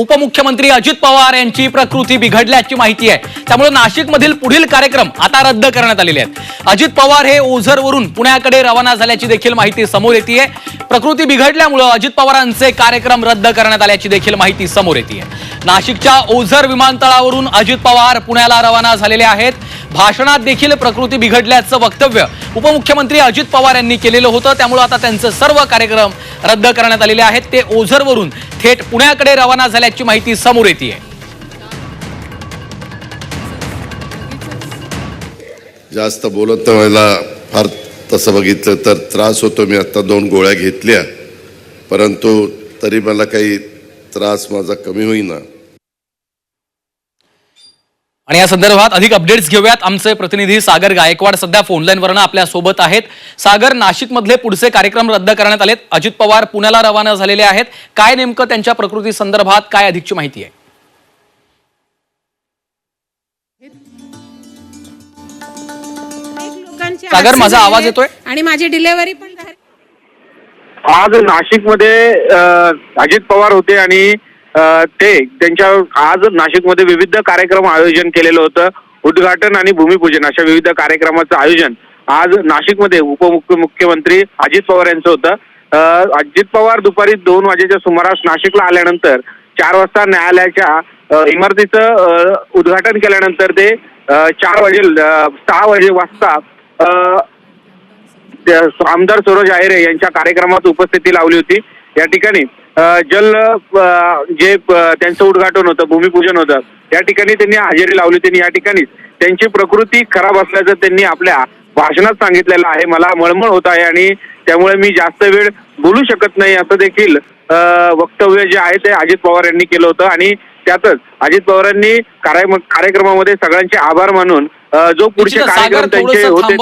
उपमुख्यमंत्री अजित पवार यांची प्रकृती बिघडल्याची माहिती आहे. त्यामुळे नाशिकमधील पुढील कार्यक्रम आता रद्द करण्यात आलेले आहेत. अजित पवार हे ओझरवरून पुण्याकडे रवाना झाल्याची देखील माहिती समोर येते प्रकृती बिघडल्यामुळं अजित पवारांचे कार्यक्रम रद्द करण्यात आल्याची देखील माहिती समोर येते नाशिकच्या ओझर विमानतळावरून अजित पवार पुण्याला रवाना झालेले आहेत. भाषणात देखील प्रकृती बिघडल्याचं वक्तव्य उपमुख्यमंत्री अजित पवार यांनी केलेलं होतं. त्यामुळे आता त्यांचे सर्व कार्यक्रम रद्द करण्यात आलेले आहेत. ते ओझरवरून थेट पुण्याकडे रवाना झाल्याची माहिती समोर येते जास्त बोलत व्हायला मला फार तसं बघितलं तर त्रास होतो. मी आत्ता दोन गोळ्या घेतल्या. परंतु तरी मला काही त्रास माझा कमी होईना. आणि या संदर्भात अधिक अपडेट्स घेऊयात. आमचे प्रतिनिधी सागर गायकवाड सध्या फोनलाईनवरनं आपल्यासोबत आहेत. सागर नाशिकमधले पुढचे कार्यक्रम रद्द करण्यात आलेत. अजित पवार पुण्याला रवाना झालेले आहेत. काय नेमकं त्यांच्या प्रकृती संदर्भात काय अधिकची माहिती आहे? लोकांचे सागर, माझा आवाज येतोय? आणि माझी डिलेव्हरी पण आज नाशिकमध्ये अजित पवार होते आणि ते त्यांच्या आज नाशिकमध्ये विविध कार्यक्रम आयोजन केलेलं होतं. उद्घाटन आणि भूमिपूजन अशा विविध कार्यक्रमाचं आयोजन आज नाशिकमध्ये उपमुख्यमंत्री मुख्यमंत्री अजित पवार यांचं होतं. अजित पवार दुपारी दोन वाजेच्या सुमारास नाशिकला आल्यानंतर चार वाजता न्यायालयाच्या इमारतीचं उद्घाटन केल्यानंतर ते चार वाजे सहा वाजे वाजता आमदार सरोज आहिरे यांच्या कार्यक्रमात उपस्थिती लावली होती. या ठिकाणी जल जे त्यांचं उद्घाटन होतं भूमिपूजन होतं या ठिकाणी त्यांनी हजेरी लावली त्यांनी या ठिकाणीच त्यांची प्रकृती खराब असल्याचं त्यांनी आपल्या भाषणात सांगितलेलं आहे. मला मळमळ होत आहे आणि त्यामुळे मी जास्त वेळ बोलू शकत नाही असं देखील वक्तव्य जे आहे ते अजित पवार यांनी केलं होतं. आणि त्यातच अजित पवारांनी कार्य- कार्यक्रमामध्ये सगळ्यांचे आभार मानून जो पुढचे कार्यक्रम त्यांचे होते